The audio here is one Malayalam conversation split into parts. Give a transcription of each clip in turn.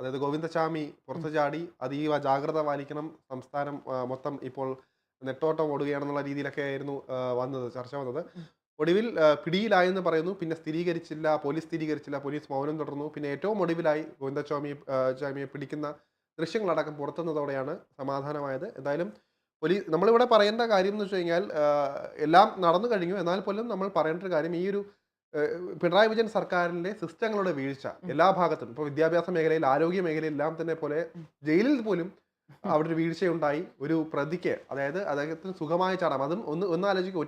അതായത് ഗോവിന്ദസ്വാമി പുറത്തു ചാടി അതീവ ജാഗ്രത പാലിക്കണം സംസ്ഥാനം മൊത്തം ഇപ്പോൾ നെട്ടോട്ടം ഓടുകയാണെന്നുള്ള രീതിയിലൊക്കെ ആയിരുന്നു വന്നത് ചർച്ച വന്നത്. ഒടുവിൽ പിടിയിലായെന്ന് പറയുന്നു പിന്നെ സ്ഥിരീകരിച്ചില്ല പോലീസ് സ്ഥിരീകരിച്ചില്ല പോലീസ് മൗനം തുടർന്നു. പിന്നെ ഏറ്റവും ഒടുവിലായി ഗോവിന്ദസ്വാമി സ്വാമിയെ പിടിക്കുന്ന ദൃശ്യങ്ങളടക്കം പുറത്തുനിന്നതോടെയാണ് സമാധാനമായത്. എന്തായാലും പോലീസ് നമ്മളിവിടെ പറയേണ്ട കാര്യം എന്ന് വെച്ച് കഴിഞ്ഞാൽ എല്ലാം നടന്നു കഴിഞ്ഞു. എന്നാൽ പോലും നമ്മൾ പറയേണ്ട ഒരു കാര്യം ഈ ഒരു പിണറായി വിജയൻ സർക്കാരിന്റെ സിസ്റ്റങ്ങളുടെ വീഴ്ച എല്ലാ ഭാഗത്തും. ഇപ്പോൾ വിദ്യാഭ്യാസ മേഖലയിൽ ആരോഗ്യ മേഖലയിൽ എല്ലാം തന്നെ പോലെ ജയിലിൽ പോലും അവിടെ ഒരു വീഴ്ചയുണ്ടായി ഒരു പ്രതിക്ക്. അതായത് അദ്ദേഹത്തിന് സുഖമായി ചാടാം അതും ഒന്ന് ഒന്ന് ആലോചിക്കുക.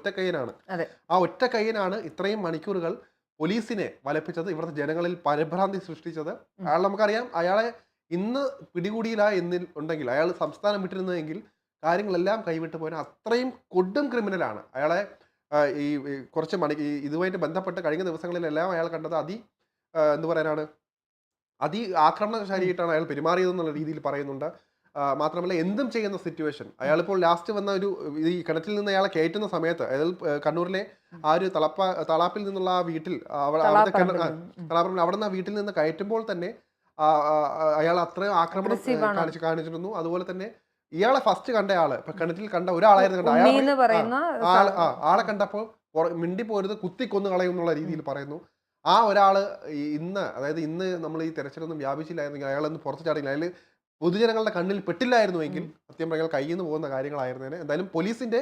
ആ ഒറ്റ കയ്യനാണ് ഇത്രയും മണിക്കൂറുകൾ പോലീസിനെ വലപ്പിച്ചത് ഇവിടുത്തെ ജനങ്ങളിൽ പരിഭ്രാന്തി സൃഷ്ടിച്ചത്. അയാൾ നമുക്കറിയാം അയാളെ ഇന്ന് പിടികൂടിയില്ല എന്നിൽ ഉണ്ടെങ്കിൽ അയാൾ സംസ്ഥാനം വിട്ടിരുന്നതെങ്കിൽ കാര്യങ്ങളെല്ലാം കൈവിട്ട് പോയാൽ അത്രയും കൊടും ക്രിമിനലാണ് അയാളെ ഈ കുറച്ച് മണി ഈ ഇതുമായിട്ട് ബന്ധപ്പെട്ട് കഴിഞ്ഞ ദിവസങ്ങളിലെല്ലാം അയാൾ കണ്ടത് അതി എന്ന് എന്ത് പറയാനാണ്? അതി ആക്രമണശാലിയായിട്ടാണ് അയാൾ പെരുമാറിയതെന്നുള്ള രീതിയിൽ പറയുന്നുണ്ട്. മാത്രമല്ല എന്തും ചെയ്യുന്ന സിറ്റുവേഷൻ അയാളിപ്പോൾ ലാസ്റ്റ് വന്ന ഒരു ഈ കിണറ്റിൽ നിന്ന് അയാളെ കയറ്റുന്ന സമയത്ത് അതായത് കണ്ണൂരിലെ ആ ഒരു തളപ്പ തളാപ്പിൽ നിന്നുള്ള ആ വീട്ടിൽ ആ, അവിടെ അവിടുത്തെ കിണ- അവിടെ നിന്ന് ആ വീട്ടിൽ നിന്ന് കയറ്റുമ്പോൾ തന്നെ അയാൾ അത്രയും ആക്രമണം. കാണിച്ച് കാണിച്ചിരുന്നു. അതുപോലെ തന്നെ ഇയാളെ ഫസ്റ്റ് കണ്ട ആൾ. ഇപ്പൊ കിണറ്റിൽ കണ്ട ഒരാളായിരുന്നു കണ്ട അയാൾ ആളെ കണ്ടപ്പോൾ മിണ്ടി പോരുത് കുത്തി കൊന്നു കളയും എന്നുള്ള രീതിയിൽ പറയുന്നു. ആ ഒരാൾ ഇന്ന് അതായത് ഇന്ന് നമ്മൾ ഈ തിരച്ചിലൊന്നും വ്യാപിച്ചില്ലായിരുന്നെങ്കിൽ അയാളൊന്ന് പുറത്ത് ചാടില്ല അയാൾ പൊതുജനങ്ങളുടെ കണ്ണിൽ പെട്ടില്ലായിരുന്നുവെങ്കിൽ സത്യം പറഞ്ഞാൽ കയ്യിൽ നിന്ന് പോകുന്ന കാര്യങ്ങളായിരുന്നേനെ. എന്തായാലും പോലീസിന്റെ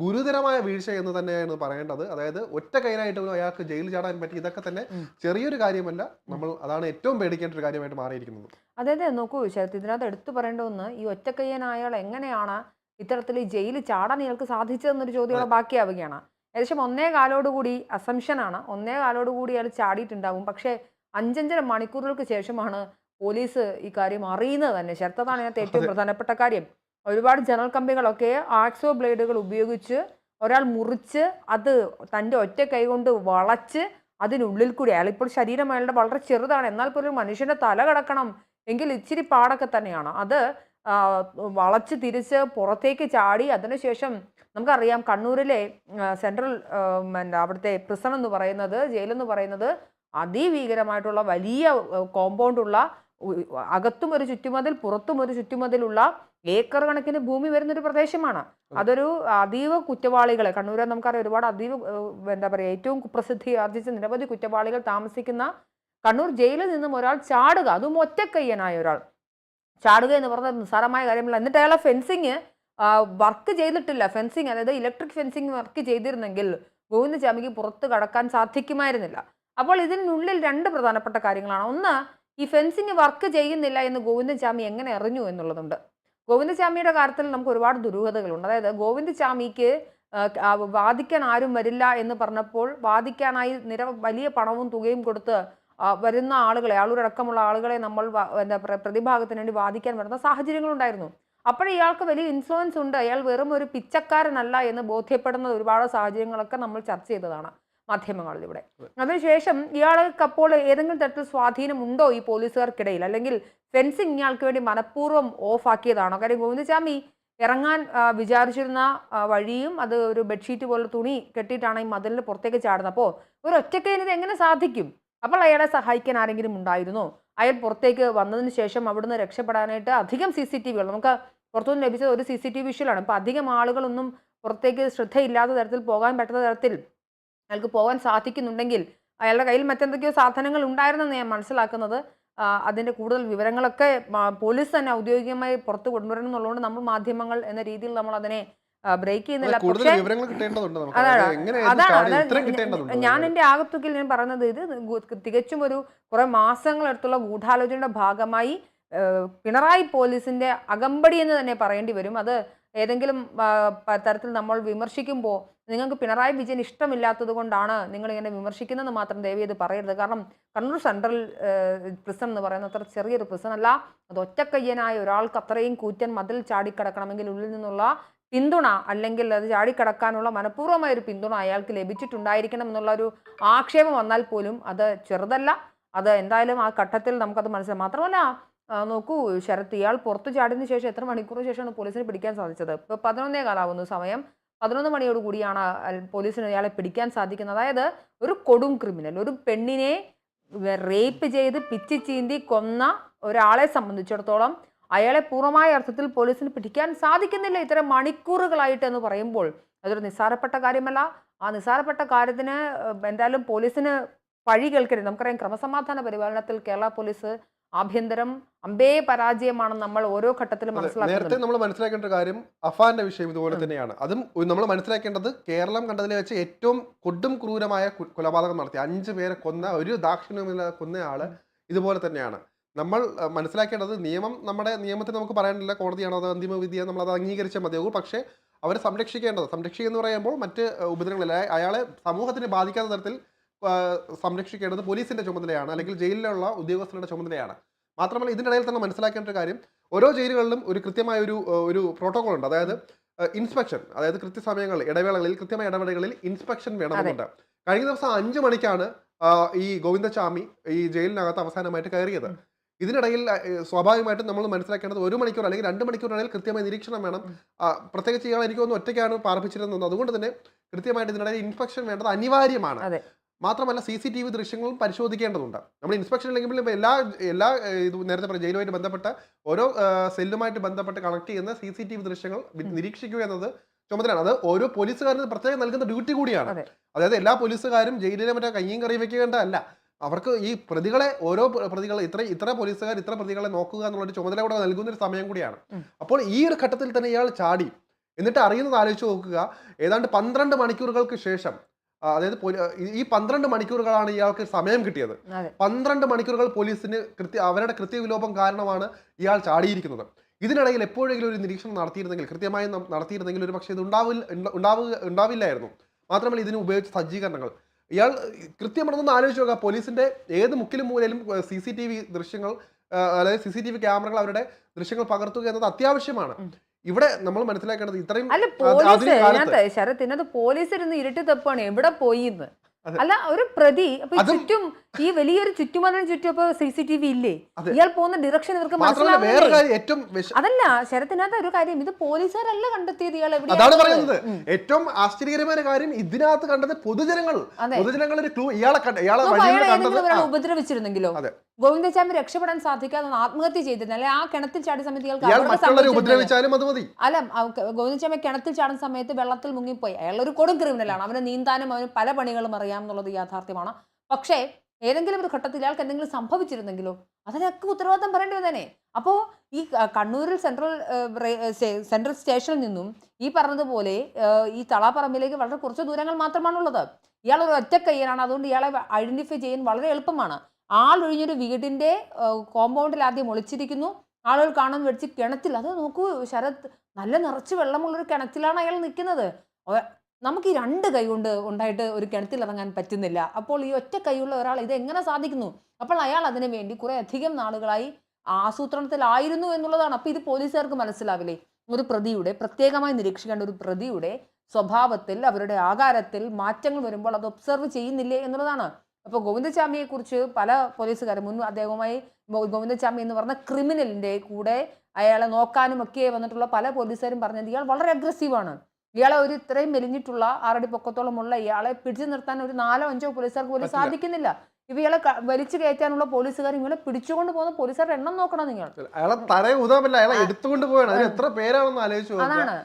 ഗുരുതരമായ വീഴ്ച എന്ന് തന്നെയാണ് പറയേണ്ടത്. അതായത് ഒറ്റ കൈനായിട്ട് അയാൾക്ക് ജയിലിൽ ചാടാൻ പറ്റി. ഇതൊക്കെ തന്നെ ചെറിയൊരു കാര്യമല്ല. നമ്മൾ അതാണ് ഏറ്റവും പേടിക്കേണ്ട ഒരു കാര്യമായിട്ട് മാറിയിരിക്കുന്നത്. അതായത് നോക്കൂ ശരത് ഇതിനകത്ത് എടുത്തു പറയേണ്ട ഒന്ന് ഈ ഒറ്റക്കയ്യനായാൾ എങ്ങനെയാണ് ഇത്തരത്തിൽ ഈ ജയിലിൽ ചാടാൻ ഇയാൾക്ക് സാധിച്ചതെന്നൊരു ചോദ്യം ബാക്കിയാവുകയാണ്. ഏകദേശം ഒന്നേ കാലോടുകൂടി അസംഷനാണ് ഒന്നേ കാലോടുകൂടി അയാൾ ചാടിയിട്ടുണ്ടാവും. പക്ഷേ അഞ്ചഞ്ചര മണിക്കൂറുകൾക്ക് ശേഷമാണ് പോലീസ് ഈ കാര്യം അറിയുന്നത് തന്നെ. ശരത്തതാണ് ഇതിനകത്ത് ഏറ്റവും അതെ. പ്രധാനപ്പെട്ട കാര്യം. ഒരുപാട് ജനൽ കമ്പികളൊക്കെ ആക്സോ ബ്ലേഡുകൾ ഉപയോഗിച്ച് ഒരാൾ മുറിച്ച് അത് തന്റെ ഒറ്റ കൈ കൊണ്ട് വളച്ച് അതിനുള്ളിൽ കൂടി അയാൾ ഇപ്പോൾ ശരീരം അയാളുടെ വളരെ ചെറുതാണ് എന്നാൽ പോലും മനുഷ്യന്റെ തല കിടക്കണം എങ്കിൽ ഇച്ചിരി പാടൊക്കെ തന്നെയാണ്. അത് വളച്ച് തിരിച്ച് പുറത്തേക്ക് ചാടി അതിനുശേഷം നമുക്കറിയാം കണ്ണൂരിലെ സെൻട്രൽ അവിടുത്തെ പ്രിസൺ എന്ന് പറയുന്നത് ജയിലെന്ന് പറയുന്നത് അതിഭീകരമായിട്ടുള്ള വലിയ കോമ്പൗണ്ടുള്ള അകത്തും ഒരു ചുറ്റുമതിൽ പുറത്തും ഒരു ചുറ്റുമതിലുള്ള ഏക്കർ കണക്കിന് ഭൂമി വരുന്ന ഒരു പ്രദേശമാണ് അതൊരു അതീവ കുറ്റവാളികളെ കണ്ണൂരെ നമുക്കറിയാം ഒരുപാട് അതീവ എന്താ പറയുക ഏറ്റവും കുപ്രസിദ്ധി ആർജിച്ച നിരവധി കുറ്റവാളികൾ താമസിക്കുന്ന കണ്ണൂർ ജയിലിൽ നിന്നും ഒരാൾ ചാടുക അതും ഒറ്റക്കയ്യനായ ഒരാൾ. ചാടുക എന്ന് പറഞ്ഞ നിസ്സാരമായ കാര്യമില്ല. എന്നിട്ട് അയാളെ ഫെൻസിങ് വർക്ക് ചെയ്തിട്ടില്ല. ഫെൻസിങ് അതായത് ഇലക്ട്രിക് ഫെൻസിങ് വർക്ക് ചെയ്തിരുന്നെങ്കിൽ ഗോവിന്ദചാമിക്ക് പുറത്ത് കടക്കാൻ സാധിക്കുമായിരുന്നില്ല. അപ്പോൾ ഇതിനുള്ളിൽ രണ്ട് പ്രധാനപ്പെട്ട കാര്യങ്ങളാണ്. ഒന്ന് ഈ ഫെൻസിങ് വർക്ക് ചെയ്യുന്നില്ല എന്ന് ഗോവിന്ദചാമി എങ്ങനെ അറിഞ്ഞു എന്നുള്ളതുണ്ട്. ഗോവിന്ദചാമിയുടെ കാര്യത്തിൽ നമുക്ക് ഒരുപാട് ദുരൂഹതകളുണ്ട്. അതായത് ആ, വാദിക്കാൻ ആരും വരില്ല എന്ന് പറഞ്ഞപ്പോൾ വാദിക്കാനായി നിര വലിയ പണവും തുകയും കൊടുത്ത് വരുന്ന ആളുകളെ ആളൂരടക്കമുള്ള ആളുകളെ നമ്മൾ എന്താ പറയുക പ്രതിഭാഗത്തിന് വേണ്ടി വാദിക്കാൻ വരുന്ന സാഹചര്യങ്ങളുണ്ടായിരുന്നു അപ്പോൾ ഇയാൾക്ക് വലിയ ഇൻഫ്ലുവൻസ് ഉണ്ട്. അയാൾ വെറും ഒരു പിച്ചക്കാരനല്ല എന്ന് ബോധ്യപ്പെടുന്ന ഒരുപാട് സാഹചര്യങ്ങളൊക്കെ നമ്മൾ ചർച്ച ചെയ്തതാണ്. മാധ്യമങ്ങളിലൂടെ. അതിനുശേഷം ഇയാൾക്ക് അപ്പോൾ ഏതെങ്കിലും തരത്തിൽ സ്വാധീനമുണ്ടോ ഈ പോലീസുകാർക്കിടയിൽ? അല്ലെങ്കിൽ ഫെൻസിങ് ഇയാൾക്ക് വേണ്ടി മനഃപൂർവം ഓഫാക്കിയതാണോ? കാര്യം ഗോവിന്ദസ്വാമി ഇറങ്ങാൻ വിചാരിച്ചിരുന്ന വഴിയും അത് ഒരു ബെഡ്ഷീറ്റ് പോലുള്ള തുണി കെട്ടിയിട്ടാണ് ഈ മതിലിന് പുറത്തേക്ക് ചാടുന്നത്. അപ്പോൾ ഒരു ഒറ്റക്കൈന് ഇത് എങ്ങനെ സാധിക്കും? അപ്പോൾ അയാളെ സഹായിക്കാൻ ആരെങ്കിലും ഉണ്ടായിരുന്നോ? അയാൾ പുറത്തേക്ക് വന്നതിന് ശേഷം അവിടുന്ന് രക്ഷപ്പെടാനായിട്ട് അധികം സി സി ടി വികൾ നമുക്ക് പുറത്തുനിന്ന് ലഭിച്ചത് ഒരു സി സി ടി വിഷ്വലാണ് അപ്പോൾ അധികം ആളുകളൊന്നും പുറത്തേക്ക് ശ്രദ്ധയില്ലാത്ത തരത്തിൽ പോകാൻ പറ്റുന്ന തരത്തിൽ അയാൾക്ക് പോകാൻ സാധിക്കുന്നുണ്ടെങ്കിൽ അയാളുടെ കയ്യിൽ മറ്റെന്തൊക്കെയോ സാധനങ്ങൾ ഉണ്ടായിരുന്നെന്ന് ഞാൻ മനസ്സിലാക്കുന്നത്. അതിന്റെ അതിന്റെ കൂടുതൽ വിവരങ്ങളൊക്കെ പോലീസ് തന്നെ ഔദ്യോഗികമായി പുറത്ത് കൊണ്ടുവരണം എന്നുള്ളതുകൊണ്ട് നമ്മൾ മാധ്യമങ്ങൾ എന്ന രീതിയിൽ നമ്മൾ അതിനെ ബ്രേക്ക് ചെയ്യുന്നില്ല. പക്ഷേ അതാണ്. അതാണ്. ഞാൻ എന്റെ ആകത്തുക്കിൽ ഞാൻ പറയുന്നത് ഇത് തികച്ചും ഒരു കുറെ മാസങ്ങളെടുത്തുള്ള ഗൂഢാലോചനയുടെ ഭാഗമായി പിണറായി പോലീസിന്റെ അകമ്പടി എന്ന് തന്നെ പറയേണ്ടി വരും. അത് ഏതെങ്കിലും തരത്തിൽ നമ്മൾ വിമർശിക്കുമ്പോൾ നിങ്ങൾക്ക് പിണറായി വിജയൻ ഇഷ്ടമില്ലാത്തത് കൊണ്ടാണ് നിങ്ങൾ ഇങ്ങനെ വിമർശിക്കുന്നതെന്ന് മാത്രം ദയവ് ചെയ്ത് പറയരുത്. കാരണം കണ്ണൂർ സെൻട്രൽ പ്രിസൺ എന്ന് പറയുന്ന അത്ര ചെറിയൊരു പ്രിസൺ അല്ല. അത് ഒറ്റക്കയ്യനായ ഒരാൾക്ക് അത്രയും കൂറ്റൻ മതിൽ ചാടിക്കടക്കണമെങ്കിൽ ഉള്ളിൽ നിന്നുള്ള പിന്തുണ അല്ലെങ്കിൽ അത് ചാടിക്കടക്കാനുള്ള മനഃപൂർവമായ ഒരു പിന്തുണ അയാൾക്ക് ലഭിച്ചിട്ടുണ്ടായിരിക്കണം എന്നുള്ള ഒരു ആക്ഷേപം വന്നാൽ പോലും അത് ചെറുതല്ല. അത് എന്തായാലും ആ ഘട്ടത്തിൽ നമുക്കത് മനസ്സിലാവും മാത്രമല്ല നോക്കൂ ശരത് ഇയാൾ പുറത്തു ചാടിയതിനു ശേഷം എത്ര മണിക്കൂറിന് ശേഷമാണ് പോലീസിനെ പിടിക്കാൻ സാധിച്ചത്? ഇപ്പോൾ പതിനൊന്നേ കാലാവുന്നു സമയം. പതിനൊന്ന് മണിയോട് കൂടിയാണ് പോലീസിന് ഇയാളെ പിടിക്കാൻ സാധിക്കുന്നത്. അതായത് ഒരു കൊടും ക്രിമിനൽ ഒരു പെണ്ണിനെ റേപ്പ് ചെയ്ത് പിച്ചി ചീന്തി കൊന്ന ഒരാളെ സംബന്ധിച്ചിടത്തോളം അയാളെ പൂർണമായ അർത്ഥത്തിൽ പോലീസിന് പിടിക്കാൻ സാധിക്കുന്നില്ല ഇത്തരം മണിക്കൂറുകളായിട്ട് എന്ന് പറയുമ്പോൾ. അതൊരു നിസ്സാരപ്പെട്ട കാര്യമല്ല. ആ നിസ്സാരപ്പെട്ട കാര്യത്തിന് എന്തായാലും പോലീസിന് പഴി കേൾക്കരുത്. നമുക്കറിയാം ക്രമസമാധാന പരിപാലനത്തിൽ കേരള പോലീസ് ആഭ്യന്തരം അമ്പേ പരാജയമാണ് നമ്മൾ ഓരോ ഘട്ടത്തിലും മനസ്സിലാക്കുന്നത് നേരത്തെ നമ്മൾ മനസ്സിലാക്കേണ്ട കാര്യം അഫാന്റെ വിഷയം ഇതുപോലെ തന്നെയാണ്. അതും നമ്മൾ മനസ്സിലാക്കേണ്ടത് കേരളം കണ്ടതിൽ വെച്ച് ഏറ്റവും കൊടും ക്രൂരമായ കൊലപാതകം നടത്തി. അഞ്ചു പേരെ കൊന്ന ഒരു ദാക്ഷിണ്യമില്ലാതെ കൊന്നയാൾ ഇതുപോലെ തന്നെയാണ്. നമ്മൾ മനസ്സിലാക്കേണ്ടത് നിയമം നമ്മുടെ നിയമത്തിൽ നമുക്ക് പറയാനില്ല കോടതിയാണ് അത് അന്തിമ വിധിയെ നമ്മൾ അത് അംഗീകരിച്ചാൽ മതിയാകും പക്ഷേ അവരെ സംരക്ഷിക്കേണ്ടത് സംരക്ഷിക്കുക എന്ന് പറയുമ്പോൾ മറ്റ് ഉപദ്രവങ്ങളില്ല? അയാളെ സമൂഹത്തിന് ബാധിക്കാത്ത തരത്തിൽ സംരക്ഷിക്കേണ്ടത് പോലീസിന്റെ ചുമതലയാണ് അല്ലെങ്കിൽ ജയിലിലുള്ള ഉദ്യോഗസ്ഥരുടെ ചുമതലയാണ്. മാത്രമല്ല ഇതിന്റെ ഇടയിൽ തന്നെ മനസ്സിലാക്കേണ്ട ഒരു കാര്യം ഓരോ ജയിലുകളിലും ഒരു കൃത്യമായ ഒരു ഒരു പ്രോട്ടോകോൾ ഉണ്ട്. അതായത് ഇൻസ്പെക്ഷൻ അതായത് കൃത്യസമയങ്ങളിൽ ഇടവേളകളിൽ കൃത്യമായ ഇടവേളകളിൽ ഇൻസ്പെക്ഷൻ വേണമെന്നുണ്ട്. കഴിഞ്ഞ ദിവസം അഞ്ചു മണിക്കാണ് ഈ ഗോവിന്ദസ്വാമി ഈ ജയിലിനകത്ത് അവസാനമായിട്ട് കയറിയത്. ഇതിനിടയിൽ സ്വാഭാവികമായിട്ടും നമ്മൾ മനസ്സിലാക്കേണ്ടത് ഒരു മണിക്കൂർ അല്ലെങ്കിൽ രണ്ട് മണിക്കൂറിനിടയിൽ കൃത്യമായ നിരീക്ഷണം വേണം. പ്രത്യേകിച്ച് ഇയാൾ എനിക്ക് തോന്നുന്നു ഒറ്റയ്ക്കാണ് പാർപ്പിച്ചിരുന്നത്. അതുകൊണ്ട് തന്നെ കൃത്യമായിട്ട് ഇതിനിടയിൽ ഇൻസ്പെക്ഷൻ വേണ്ടത് അനിവാര്യമാണ്. മാത്രമല്ല സി സി ടി വി ദൃശ്യങ്ങളും പരിശോധിക്കേണ്ടതുണ്ട്. നമ്മൾ ഇൻസ്പെക്ഷൻ ഇല്ലെങ്കിൽ എല്ലാ എല്ലാ ഇത് നേരത്തെ പറഞ്ഞ ജയിലുമായിട്ട് ബന്ധപ്പെട്ട ഓരോ സെല്ലുമായിട്ട് ബന്ധപ്പെട്ട് കണക്ട് ചെയ്യുന്ന സി സി ടി വി ദൃശ്യങ്ങൾ നിരീക്ഷിക്കുക എന്നത് ചുമതലയാണ്. അത് ഓരോ പോലീസുകാരന് പ്രത്യേകം നൽകുന്ന ഡ്യൂട്ടി കൂടിയാണ്. അതായത് എല്ലാ പോലീസുകാരും ജയിലിലെ മറ്റേ കയ്യും കറി അല്ല. അവർക്ക് ഈ പ്രതികളെ ഓരോ പ്രതികൾ പ്രതികളെ ഇത്ര ഇത്ര പോലീസുകാർ ഇത്ര പ്രതികളെ നോക്കുക എന്നുള്ളൊരു ചുമതല കൂടെ നൽകുന്ന ഒരു സമയം കൂടിയാണ്. അപ്പോൾ ഈ ഒരു ഘട്ടത്തിൽ തന്നെ ഇയാൾ ചാടി. എന്നിട്ട് അറിയുന്നത് ആലോചിച്ച് നോക്കുക. ഏതാണ്ട് പന്ത്രണ്ട് മണിക്കൂറുകൾക്ക് ശേഷം അതായത് ഈ- പന്ത്രണ്ട് മണിക്കൂറുകളാണ് ഇയാൾക്ക് സമയം കിട്ടിയത്. പന്ത്രണ്ട് മണിക്കൂറുകൾ പോലീസിന് കൃത്യ അവരുടെ കൃത്യവിലോപം കാരണമാണ് ഇയാൾ ചാടിയിരിക്കുന്നത്. ഇതിനിടയിൽ എപ്പോഴെങ്കിലും ഒരു നിരീക്ഷണം നടത്തിയിരുന്നെങ്കിൽ കൃത്യമായി നടത്തിയിരുന്നെങ്കിൽ ഒരു പക്ഷേ ഇത് ഉണ്ടാവില്ല ഉണ്ടാവുക ഉണ്ടാവില്ലായിരുന്നു. മാത്രമല്ല ഇതിന് ഉപയോഗിച്ച സജ്ജീകരണങ്ങൾ. ഇയാൾ കൃത്യമാണെന്നൊന്ന് ആലോചിച്ച് നോക്കുക. പോലീസിന്റെ ഏത് മുക്കിലും മൂലയിലും സി സി ടി വി ദൃശ്യങ്ങൾ അതായത് സി സി ടി വി ക്യാമറകൾ അവരുടെ ദൃശ്യങ്ങൾ പകർത്തുക എന്നത് അത്യാവശ്യമാണ്. ഇവിടെ നമ്മൾ മനസ്സിലാക്കേണ്ടത് ഇത്രയും അല്ല പോലീസ് ആധുനിക ശരത് ഇതിനകത്ത് പോലീസ് ഇരുന്ന് ഇരുട്ടി തപ്പാണ് എവിടെ പോയി എന്ന്? അല്ല ഒരു പ്രതി അപ്പൊ ചുറ്റും ഈ വലിയൊരു ചുറ്റുമതിന് ചുറ്റും അപ്പൊ സി സി ടി വി ഇല്ലേ? ഇയാൾ പോകുന്ന ഡിറക്ഷൻ ഇവർക്ക് അതല്ല ശരത്തിനകത്ത് ഒരു കാര്യം ഇത് പോലീസുകാരല്ല കണ്ടെത്തിയത് ഇയാൾ അതാണ് പറയുന്നത്. ഏറ്റവും ആശ്ചര്യകരമായ കാര്യം ഇതിനകത്ത് കണ്ടത് പൊതുജനങ്ങൾ. അതെ. പൊതുജനങ്ങൾ ഒരു ക്ലൂ ഇയാളെ ഇയാളെ ഉപദ്രവിച്ചിരുന്നെങ്കിലോ? അതെ. ഗോവിന്ദചാമി രക്ഷപ്പെടാൻ സാധിക്കാതെ ആത്മഹത്യ ചെയ്തിരുന്നു. അല്ലെ ആ കിണത്തിൽ ചാടിയ സമയത്ത് അല്ല ഗോവിന്ദച്ചാമി കിണത്തിൽ ചാടുന്ന സമയത്ത് വെള്ളത്തിൽ മുങ്ങിപ്പോയി. അയാൾ ഒരു കൊടും ക്രിമിനലാണ്. അവന് നീന്താനും അവന് പല പണികളും അറിയാം എന്നുള്ളത് യാഥാർത്ഥ്യമാണ്. പക്ഷേ ഏതെങ്കിലും ഒരു ഘട്ടത്തിൽ ഇയാൾക്ക് എന്തെങ്കിലും സംഭവിച്ചിരുന്നെങ്കിലോ അതിനൊക്കെ ഉത്തരവാദിത്തം പറയേണ്ടി വന്നേനെ. അപ്പോൾ ഈ കണ്ണൂരിൽ സെൻട്രൽ സെൻട്രൽ സ്റ്റേഷനിൽ നിന്നും ഈ പറഞ്ഞതുപോലെ ഈ തളാപ്പറമ്പിലേക്ക് വളരെ കുറച്ച് ദൂരങ്ങൾ മാത്രമാണുള്ളത്. ഇയാൾ ഒരു ഒറ്റക്കയ്യനാണ്. അതുകൊണ്ട് ഇയാളെ ഐഡന്റിഫൈ ചെയ്യാൻ വളരെ എളുപ്പമാണ്. ആളൊഴിഞ്ഞൊരു വീടിന്റെ കോമ്പൗണ്ടിൽ ആദ്യം ഒളിച്ചിരിക്കുന്നു. ആളുകൾ കാണുമെന്ന് വെച്ച് കിണറ്റിൽ അത് നോക്കൂ ശരത് നല്ല നിറച്ച് വെള്ളമുള്ളൊരു കിണറ്റിലാണ് അയാൾ നിൽക്കുന്നത്. നമുക്ക് ഈ രണ്ട് കൈ കൊണ്ട് ഉണ്ടായിട്ട് ഒരു കിണറ്റിൽ ഇറങ്ങാൻ പറ്റുന്നില്ല. അപ്പോൾ ഈ ഒറ്റ കൈയുള്ള ഒരാൾ ഇത് എങ്ങനെ സാധിക്കുന്നു? അപ്പോൾ അയാൾ അതിനു വേണ്ടി കുറേ അധികം നാളുകളായി ആസൂത്രണത്തിലായിരുന്നു എന്നുള്ളതാണ്. അപ്പോൾ ഇത് പോലീസുകാർക്ക് മനസ്സിലാവില്ലേ? ഒരു പ്രതിയുടെ പ്രത്യേകമായി നിരീക്ഷിക്കേണ്ട ഒരു പ്രതിയുടെ സ്വഭാവത്തിൽ അവരുടെ ആകാരത്തിൽ മാറ്റങ്ങൾ വരുമ്പോൾ അത് ഒബ്സർവ് ചെയ്യുന്നില്ലേ എന്നുള്ളതാണ്. അപ്പോൾ ഗോവിന്ദചാമിയെ കുറിച്ച് പല പോലീസുകാരും മുൻ അദ്ദേഹവുമായി ഗോവിന്ദസ്വാമി ഗോവിന്ദചാമി എന്ന് പറഞ്ഞ ക്രിമിനലിന്റെ കൂടെ അയാളെ നോക്കാനും ഒക്കെ വന്നിട്ടുള്ള പല പോലീസുകാരും പറഞ്ഞത് ഇയാൾ വളരെ അഗ്രസീവാണ് ഇയാളെ ഒരു ഇത്രയും മെലിഞ്ഞിട്ടുള്ള ആറടി പൊക്കത്തോളമുള്ള ഇയാളെ പിടിച്ചു നിർത്താൻ ഒരു നാലോ അഞ്ചോ പോലീസുകാർക്ക് പോലും സാധിക്കുന്നില്ല. ഇവ ഇയാളെ ക- വലിച്ചു കയറ്റാനുള്ള പോലീസുകാർ ഇങ്ങനെ പിടിച്ചുകൊണ്ട് പോകുന്ന പോലീസുകാരുടെ എണ്ണം നോക്കണം നിങ്ങൾ അയാളെ തറയെ ഊതാൻ അയാളെ ആ. എടുത്തുകൊണ്ട് അതിന് എത്ര പേരാണെന്ന് ആലോചിച്ച് അതാണ്.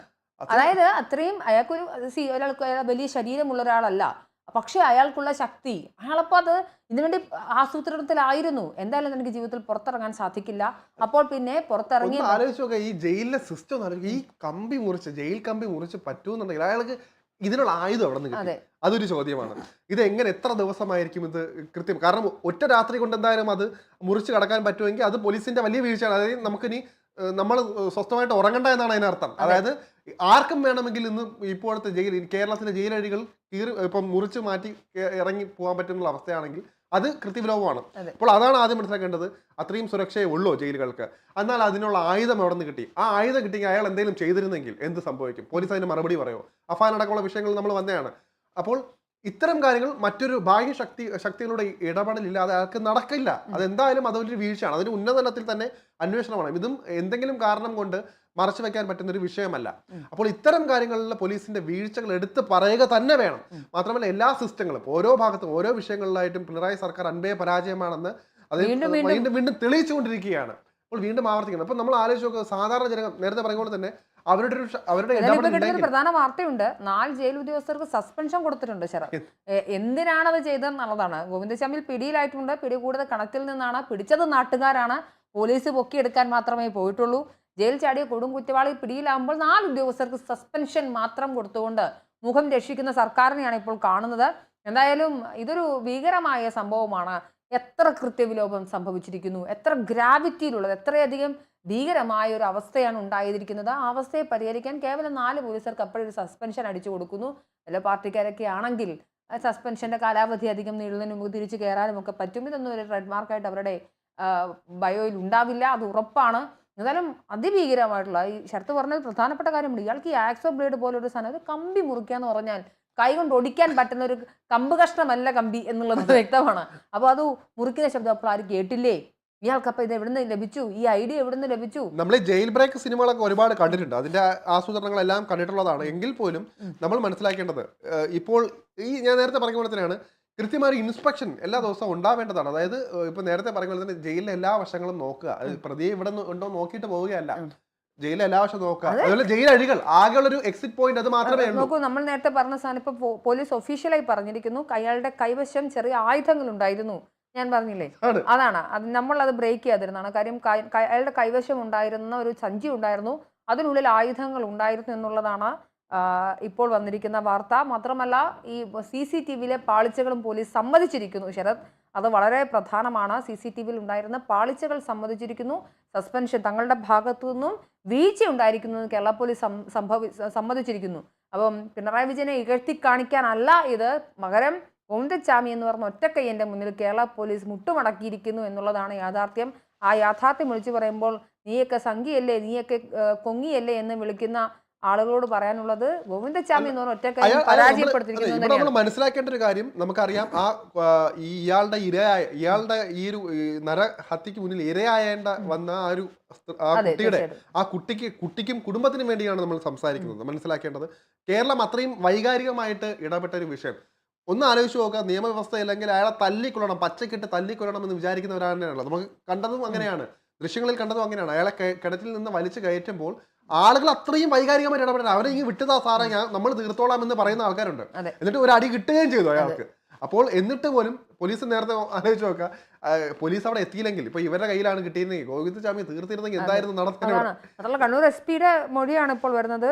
അതായത് അത്രയും അയാൾക്കൊരു സി ഒരാൾക്ക് വലിയ ശരീരമുള്ള ഒരാളല്ല. പക്ഷെ അയാൾക്കുള്ള ശക്തി. അയാളപ്പോൾ അത് ഇതിനുവേണ്ടി ആസൂത്രണത്തിലായിരുന്നു. എന്തായാലും എനിക്ക് ജീവിതത്തിൽ പുറത്തിറങ്ങാൻ സാധിക്കില്ല. അപ്പോൾ പിന്നെ പുറത്തിറങ്ങി ഈ ജയിലിലെ സിസ്റ്റം ഈ കമ്പി മുറിച്ച് ജയിൽ കമ്പി മുറിച്ച് പറ്റൂന്നുണ്ടെങ്കിൽ അയാൾക്ക് ഇതിനുള്ള ആയുധം അവിടെ നിന്ന് അതൊരു ചോദ്യമാണ്. ഇത് എങ്ങനെ എത്ര ദിവസമായിരിക്കും ഇത് കൃത്യം? കാരണം ഒറ്റ രാത്രി കൊണ്ട് എന്തായാലും അത് മുറിച്ച് കടക്കാൻ പറ്റുമെങ്കിൽ അത് പോലീസിന്റെ വലിയ വീഴ്ചയാണ്. അതായത് നമുക്കിനി നമ്മൾ സ്വസ്ഥമായിട്ട് ഉറങ്ങണ്ട എന്നാണ് അതിനർത്ഥം. അതായത് ആർക്കും വേണമെങ്കിൽ ഇന്ന് ഇപ്പോഴത്തെ ജയിൽ കേരളത്തിലെ ജയിലഴികൾ കീറി ഇപ്പം മുറിച്ച് മാറ്റി ഇറങ്ങി പോകാൻ പറ്റുന്ന അവസ്ഥയാണെങ്കിൽ അത് കൃത്യവിലോപമാണ്. അപ്പോൾ അതാണ് ആദ്യം മനസ്സിലാക്കേണ്ടത്. അത്രയും സുരക്ഷയെ ഉള്ളൂ ജയിലുകൾക്ക്. എന്നാൽ അതിനുള്ള ആയുധം എവിടെ നിന്ന് കിട്ടി? ആ ആയുധം കിട്ടിയെങ്കിൽ അയാൾ എന്തെങ്കിലും ചെയ്തിരുന്നെങ്കിൽ എന്ത് സംഭവിക്കും? പോലീസ് അതിന് മറുപടി പറയുമോ അഫാൻ അടക്കമുള്ള വിഷയങ്ങൾ നമ്മൾ വന്നതാണ്. അപ്പോൾ ഇത്തരം കാര്യങ്ങൾ മറ്റൊരു ബാഹ്യ ശക്തി ശക്തികളുടെ ഇടപെടലില്ലാതെ അയാൾക്ക് നടക്കില്ല. അതെന്തായാലും അതൊരു വീഴ്ചയാണ്. അതിന് ഉന്നതലത്തിൽ തന്നെ അന്വേഷണമാണ്. ഇതും എന്തെങ്കിലും കാരണം കൊണ്ട് മറച്ചു വെക്കാൻ പറ്റുന്ന ഒരു വിഷയമല്ല അപ്പോൾ ഇത്തരം കാര്യങ്ങളിൽ പോലീസിന്റെ വീഴ്ചകൾ എടുത്ത് പറയുക തന്നെ വേണം. മാത്രമല്ല എല്ലാ സിസ്റ്റങ്ങളും ഓരോ ഭാഗത്തും ഓരോ വിഷയങ്ങളിലായിട്ടും പിണറായി സർക്കാർ അൻപയ പരാജയമാണെന്ന് അത് വീണ്ടും വീണ്ടും. വീണ്ടും വീണ്ടും തെളിയിച്ചുകൊണ്ടിരിക്കുകയാണ്. അപ്പോൾ വീണ്ടും ആവർത്തിക്കണം. അപ്പൊ നമ്മൾ ആലോചിച്ച് നോക്കുക സാധാരണ ജനങ്ങൾ നേരത്തെ പറഞ്ഞ പോലെ തന്നെ അവരുടെ ഒരു അവരുടെ ഒരു പ്രധാന വാർത്തയുണ്ട്. നാല് ജയിൽ ഉദ്യോഗസ്ഥർക്ക് സസ്പെൻഷൻ കൊടുത്തിട്ടുണ്ട് ശരത് എന്തിനാണ് അത് ചെയ്തതെന്നുള്ളതാണ്. ഗോവിന്ദശാമിൽ പിടിയിലായിട്ടുണ്ട്. പിടി കൂടുതൽ കണക്കിൽ നിന്നാണ്. പിടിച്ചത് നാട്ടുകാരാണ്. പോലീസ് പൊക്കിയെടുക്കാൻ മാത്രമേ പോയിട്ടുള്ളൂ. ജയിൽ ചാടിയ കൊടും കുറ്റവാളി പിടിയിലാകുമ്പോൾ നാല് ഉദ്യോഗസ്ഥർക്ക് സസ്പെൻഷൻ മാത്രം കൊടുത്തുകൊണ്ട് മുഖം രക്ഷിക്കുന്ന സർക്കാരിനെയാണ് ഇപ്പോൾ കാണുന്നത്. എന്തായാലും ഇതൊരു ഭീകരമായ സംഭവമാണ്. എത്ര കൃത്യവിലോപം സംഭവിച്ചിരിക്കുന്നു? എത്ര ഗ്രാവിറ്റിയിലുള്ളത്? എത്രയധികം ഭീകരമായ ഒരു അവസ്ഥയാണ് ഉണ്ടായിരിക്കുന്നത്? ആ അവസ്ഥയെ പരിഹരിക്കാൻ കേവലം നാല് പോലീസുകാർക്ക് അപ്പോഴൊരു സസ്പെൻഷൻ അടിച്ചു കൊടുക്കുന്നു. വല്ല പാർട്ടിക്കാരൊക്കെ ആണെങ്കിൽ ആ സസ്പെൻഷന്റെ കാലാവധി അധികം നീളുന്നതിന് മുമ്പ് തിരിച്ചു കയറാനും ഒക്കെ പറ്റും. ഇതൊന്നും ഒരു റെഡ് മാർക്കായിട്ട് അവരുടെ ബയോയിൽ ഉണ്ടാവില്ല. അത് ഉറപ്പാണ്. എന്നാലും അതിഭീകരമായിട്ടുള്ള ഈ ശരത്ത് പറഞ്ഞത് പ്രധാനപ്പെട്ട കാര്യമുണ്ട്. ഇയാൾക്ക് ഈ ആക്സോ ബ്ലേഡ് പോലെ ഒരു സാധനം കമ്പി മുറിക്കുക എന്ന് പറഞ്ഞാൽ കൈ കൊണ്ട് ഒടിക്കാൻ പറ്റുന്ന ഒരു കമ്പ് കഷ്ണമല്ല കമ്പി എന്നുള്ളത് വ്യക്തമാണ്. അപ്പോൾ അത് മുറിക്കുന്ന ശബ്ദം അപ്പോൾ ആരും കേട്ടില്ലേ? ഇയാൾക്ക് അപ്പോൾ ഇത് എവിടുന്ന് ലഭിച്ചു? ഈ ഐഡിയ എവിടുന്ന് ലഭിച്ചു? നമ്മൾ ജയിൽ ബ്രേക്ക് സിനിമകളൊക്കെ ഒരുപാട് കണ്ടിട്ടുണ്ട്. അതിന്റെ ആസൂത്രണങ്ങളെല്ലാം കണ്ടിട്ടുള്ളതാണ്. എങ്കിൽ പോലും നമ്മൾ മനസ്സിലാക്കേണ്ടത് ഇപ്പോൾ ഈ ഞാൻ നേരത്തെ പറഞ്ഞ പോലെ തന്നെയാണ് കൃത്യമായ ഒരു ഇൻസ്പെക്ഷൻ എല്ലാ ദിവസവും ഉണ്ടാവേണ്ടതാണ്. അതായത് ഇപ്പൊ നേരത്തെ പറഞ്ഞ പോലെ തന്നെ ജയിലിലെ എല്ലാ വശങ്ങളും നോക്കുക. പ്രതിയെ ഇവിടെ ഉണ്ടോ നോക്കിയിട്ട് പോവുകയല്ല. ജയിലിലെ എല്ലാ വർഷം നോക്കുക. അതുപോലെ ജയിൽ അഴികൾ. ആകെയുള്ള ഒരു എക്സിറ്റ് പോയിന്റ് അത് മാത്രമേ നോക്കൂ നമ്മൾ നേരത്തെ പറഞ്ഞ സാധനം ഇപ്പൊ പോലീസ് ഒഫീഷ്യലായി പറഞ്ഞിരിക്കുന്നു. അയാളുടെ കൈവശം ചെറിയ ആയുധങ്ങൾ ഉണ്ടായിരുന്നു ഞാൻ പറഞ്ഞില്ലേ? അതാണ്. അത് നമ്മൾ അത് ബ്രേക്ക് ചെയ്യാതിരുന്നതാണ്. കാര്യം അയാളുടെ കൈവശം ഉണ്ടായിരുന്ന ഒരു സഞ്ചി ഉണ്ടായിരുന്നു. അതിനുള്ളിൽ ആയുധങ്ങൾ ഉണ്ടായിരുന്നു എന്നുള്ളതാണ് ഇപ്പോൾ വന്നിരിക്കുന്ന വാർത്ത. മാത്രമല്ല ഈ സി സി ടി വിയിലെ പാളിച്ചകളും പോലീസ് സമ്മതിച്ചിരിക്കുന്നു. ശരത് അത് വളരെ പ്രധാനമാണ്. സി സി ടി വിയിൽ ഉണ്ടായിരുന്ന പാളിച്ചകൾ സമ്മതിച്ചിരിക്കുന്നു. സസ്പെൻഷൻ തങ്ങളുടെ ഭാഗത്തു നിന്നും വീഴ്ച ഉണ്ടായിരിക്കുന്നു കേരള പോലീസ് സംഭവി സമ്മതിച്ചിരിക്കുന്നു. അപ്പം പിണറായി വിജയനെ ഇകഴ്ത്തി കാണിക്കാനല്ല ഇത്. പകരം ഓന്തച്ചാമി എന്ന് പറഞ്ഞ ഒറ്റക്കയ്യന്റെ മുന്നിൽ കേരള പോലീസ് മുട്ടുമടക്കിയിരിക്കുന്നു എന്നുള്ളതാണ് യാഥാർത്ഥ്യം. ആ യാഥാർത്ഥ്യം വിളിച്ചു പറയുമ്പോൾ നീയൊക്കെ സംഖ്യയല്ലേ നീയൊക്കെ കൊങ്ങിയല്ലേ എന്ന് വിളിക്കുന്ന ആളുകളോട് പറയാനുള്ളത് ഗോവിന്ദച്ചാമി എന്ന് പറഞ്ഞ ഒറ്റ പരാജയപ്പെടുത്തിയിരിക്കുന്നു നമ്മൾ മനസ്സിലാക്കേണ്ട ഒരു കാര്യം നമുക്കറിയാം ആ ഇയാളുടെ ഇരയായ ഇയാളുടെ ഈ ഒരു നരഹത്യക്ക് മുന്നിൽ ഇരയായേണ്ട വന്ന ആ ഒരു ആ കുട്ടിയുടെ ആ കുട്ടിക്ക് കുട്ടിക്കും കുടുംബത്തിനും വേണ്ടിയാണ് നമ്മൾ സംസാരിക്കുന്നത്. മനസ്സിലാക്കേണ്ടത് കേരളം അത്രയും വൈകാരികമായിട്ട് ഇടപെട്ട ഒരു വിഷയം. ഒന്ന് ആലോചിച്ച് നോക്കുക നിയമവ്യവസ്ഥ ഇല്ലെങ്കിൽ അയാളെ തല്ലിക്കൊള്ളണം പച്ചക്കിട്ട് തല്ലിക്കൊള്ളണം എന്ന് വിചാരിക്കുന്നവരാണ് നമുക്ക് കണ്ടതും അങ്ങനെയാണ്. ദൃശ്യങ്ങളിൽ കണ്ടതും അങ്ങനെയാണ്. അയാളെ കിടത്തിൽ കിണറ്റിൽ നിന്ന് വലിച്ചു കയറ്റുമ്പോൾ ആളുകൾ അത്രയും വൈകാരികമായിട്ട് ഇടപെടുന്നത് അവരെ ഈ വിട്ടതാ സാറേ ഞാൻ നമ്മൾ തീർത്തോളാം എന്ന് പറയുന്ന ആൾക്കാരുണ്ട്. എന്നിട്ട് ഒരു അടി കിട്ടുകയും ചെയ്തു അയാൾക്ക്. അപ്പോൾ എന്നിട്ട് പോലും പോലീസ് നേരത്തെ ആലോചിച്ച് നോക്കുക പോലീസ് അവിടെ എത്തിയില്ലെങ്കിൽ ഇപ്പൊ ഇവരുടെ കയ്യിലാണ് കിട്ടിയിരുന്നെങ്കിൽ ഗോവിന്ദസ്വാമി തീർത്തിരുന്നെങ്കിൽ എന്തായിരുന്നു നടത്തുന്നത് കണ്ണൂർ എസ് പിയുടെ മൊഴിയാണ് ഇപ്പോൾ വരുന്നത്.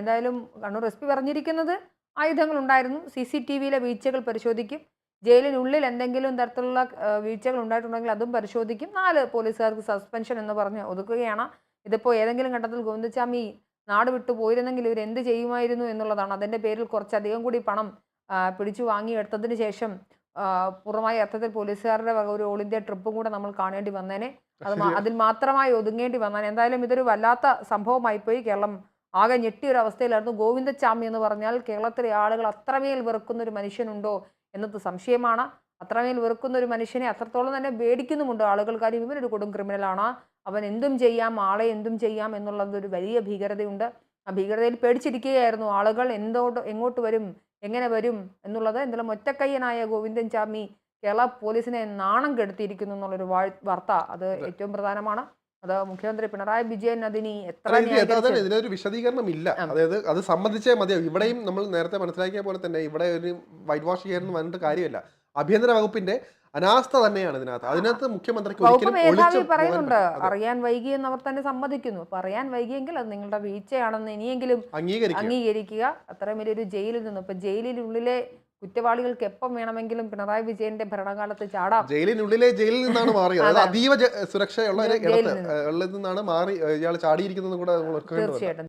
എന്തായാലും കണ്ണൂർ എസ് പി പറഞ്ഞിരിക്കുന്നത് ആയുധങ്ങൾ ഉണ്ടായിരുന്നു. സി സി ടി വിയിലെ വീഴ്ചകൾ പരിശോധിക്കും. ജയിലിനുള്ളിൽ എന്തെങ്കിലും തരത്തിലുള്ള വീഴ്ചകൾ ഉണ്ടായിട്ടുണ്ടെങ്കിൽ അതും പരിശോധിക്കും. നാല് പോലീസുകാർക്ക് സസ്പെൻഷൻ എന്ന് പറഞ്ഞ് ഒതുക്കുകയാണ്. ഇതിപ്പോൾ ഏതെങ്കിലും ഘട്ടത്തിൽ ഗോവിന്ദസ്വാമി നാട് വിട്ടു പോയിരുന്നെങ്കിൽ ഇവർ എന്ത് ചെയ്യുമായിരുന്നു എന്നുള്ളതാണ്. അതിന്റെ പേരിൽ കുറച്ചധികം കൂടി പണം പിടിച്ചു വാങ്ങിയെടുത്തതിന് ശേഷം പൂർണമായ അർത്ഥത്തിൽ പോലീസുകാരുടെ വക ഒരു ഓൾ ഇന്ത്യ ട്രിപ്പും കൂടെ നമ്മൾ കാണേണ്ടി വന്നേനെ. അത് അതിൽ മാത്രമായി ഒതുങ്ങേണ്ടി വന്നാൽ എന്തായാലും ഇതൊരു വല്ലാത്ത സംഭവമായി പോയി കേരളം. ആകെ ഞെട്ടിയ ഒരു അവസ്ഥയിലായിരുന്നു ഗോവിന്ദച്ചാമി എന്ന് പറഞ്ഞാൽ കേരളത്തിലെ ആളുകൾ അത്രമേൽ വെറുക്കുന്ന ഒരു മനുഷ്യനുണ്ടോ എന്നത് സംശയമാണ്. അത്രമേൽ വെറുക്കുന്ന ഒരു മനുഷ്യനെ അത്രത്തോളം തന്നെ പേടിക്കുന്നുമുണ്ടോ ആളുകൾ കാര്യം ഇവനൊരു കൊടും ക്രിമിനലാണ്. അവൻ എന്തും ചെയ്യാം ആളെ എന്തും ചെയ്യാം എന്നുള്ളതൊരു വലിയ ഭീകരതയുണ്ട്. ആ ഭീകരതയിൽ പേടിച്ചിരിക്കുകയായിരുന്നു ആളുകൾ. എന്തോട്ട് എങ്ങോട്ട് വരും എങ്ങനെ വരും എന്നുള്ളത് എന്തായാലും ഒറ്റക്കയ്യനായ ഗോവിന്ദൻ ചാമി കേരള പോലീസിനെ നാണം കെടുത്തിയിരിക്കുന്നു എന്നുള്ളൊരു വാർത്ത അത് ഏറ്റവും പ്രധാനമാണ്. അത് മുഖ്യമന്ത്രി പിണറായി വിജയൻ അതിനി എത്ര ഇതിനൊരു വിശദീകരണം ഇല്ല അതായത് അത് സംബന്ധിച്ചേ മതിയാവും ഇവിടെയും നമ്മൾ നേരത്തെ മനസ്സിലാക്കിയ പോലെ തന്നെ ഇവിടെ ഒരു വൈറ്റ് വാഷ് ചെയ്യാൻ പറഞ്ഞിട്ട് കാര്യമില്ല. ആഭ്യന്തര വകുപ്പിന്റെ അനാസ്ഥ തന്നെയാണ് ഇതിനകത്ത്. അതിനകത്ത് മുഖ്യമന്ത്രിക്ക് വകുപ്പ് ഒരിക്കലും മേധാവി പറയുന്നുണ്ട്. അറിയാൻ വൈകിയെന്ന് അവർ തന്നെ സമ്മതിക്കുന്നു. അപ്പൊ അറിയാൻ വൈകിയെങ്കിൽ അത് നിങ്ങളുടെ വീഴ്ചയാണെന്ന് ഇനിയെങ്കിലും അംഗീകരിക്കുക. അത്രയും വലിയൊരു ജയിലിൽ നിന്ന്. ഇപ്പൊ ജയിലിനുള്ളിലെ കുറ്റവാളികൾക്ക് എപ്പം വേണമെങ്കിലും പിണറായി വിജയന്റെ ഭരണകാലത്ത് ചാടാം. ജയിലിനുള്ളിലെ ജയിലിൽ നിന്നാണ് മാറിയത്. അതായത്. അതീവ സുരക്ഷയുള്ള ഒരു ഇടത്ത് നിന്നാണ് മാറി ഇയാൾ ചാടിയിരിക്കുന്നത് കൂടെ തീർച്ചയായിട്ടും.